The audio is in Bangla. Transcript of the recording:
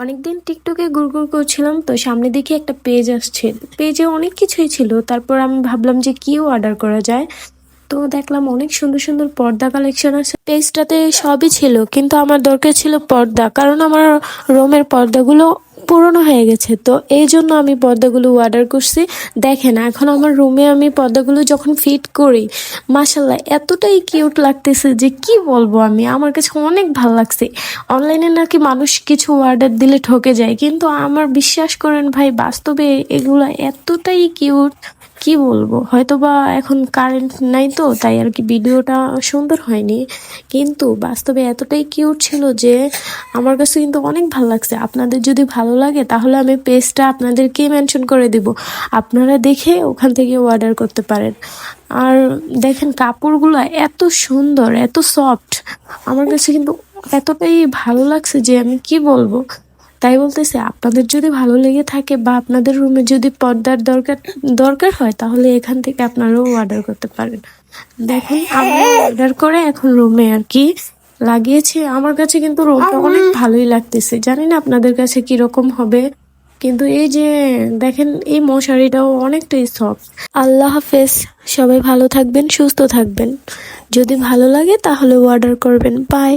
অনেকদিন টিকটকে গুড় করছিলাম তো সামনে দেখি একটা পেজ আসছে। পেজে অনেক কিছুই ছিল। তারপর আমি ভাবলাম যে কিও অর্ডার করা যায়? তো দেখলাম অনেক সুন্দর সুন্দর পর্দা কালেকশন আছে। পেজটাতে সবই ছিল, কিন্তু আমার দরকার ছিল পর্দা, কারণ আমার রোমের পর্দাগুলো পুরনো হয়ে গেছে। তো এই জন্য আমি পর্দাগুলো অর্ডার করছি। দেখেন, এখন আমার রুমে আমি পর্দাগুলো যখন ফিট করি মাসাল্লাহ এতটাই কিউট লাগতেছে যে কি বলব আমি? আমার কাছে অনেক ভালো লাগছে। অনলাইনে নাকি মানুষ কিছু অর্ডার দিলে ঠকে যায়, কিন্তু আমার বিশ্বাস করেন ভাই, বাস্তবে এগুলো এতটাই কিউট কি বলব? হয়তো বা এখন কারেন্ট নাই তো, তাই আর কি ভিডিওটা সুন্দর হয়নি। কিন্তু বাস্তবে এতটাই কিউট ছিল যে, আমার কাছে কিন্তু অনেক ভালো লাগছে। আপনাদের যদি ভালো লাগে, তাহলে আমি পেজটা আপনাদেরকে মেনশন করে দিব। আপনারা দেখে ওখান থেকে অর্ডার করতে পারেন। আর দেখেন, কাপড়গুলো এত সুন্দর, এত সফট আমার কাছে কিন্তু এতটাই ভালো লাগছে যে, আমি কি বলব? তাই বলতেছে, আপনাদের যদি ভালো লেগে থাকে বা আপনাদের রুমে যদি পর্দার দরকার দরকার হয়, তাহলে এখান থেকে আপনারাও অর্ডার করতে পারেন। দেখুন আমরা অর্ডার করে এখন রুমে আর কি লাগিয়েছি। আমার কাছে কিন্তু রুমটা অনেক ভালোই লাগতেছে। জানি না আপনাদের কাছে কীরকম হবে, কিন্তু এই যে দেখেন, এই মশারিটাও অনেকটাই সফট আল্লাহ হাফেজ, সবাই ভালো থাকবেন, সুস্থ থাকবেন। যদি ভালো লাগে, তাহলে অর্ডার করবেন। বাই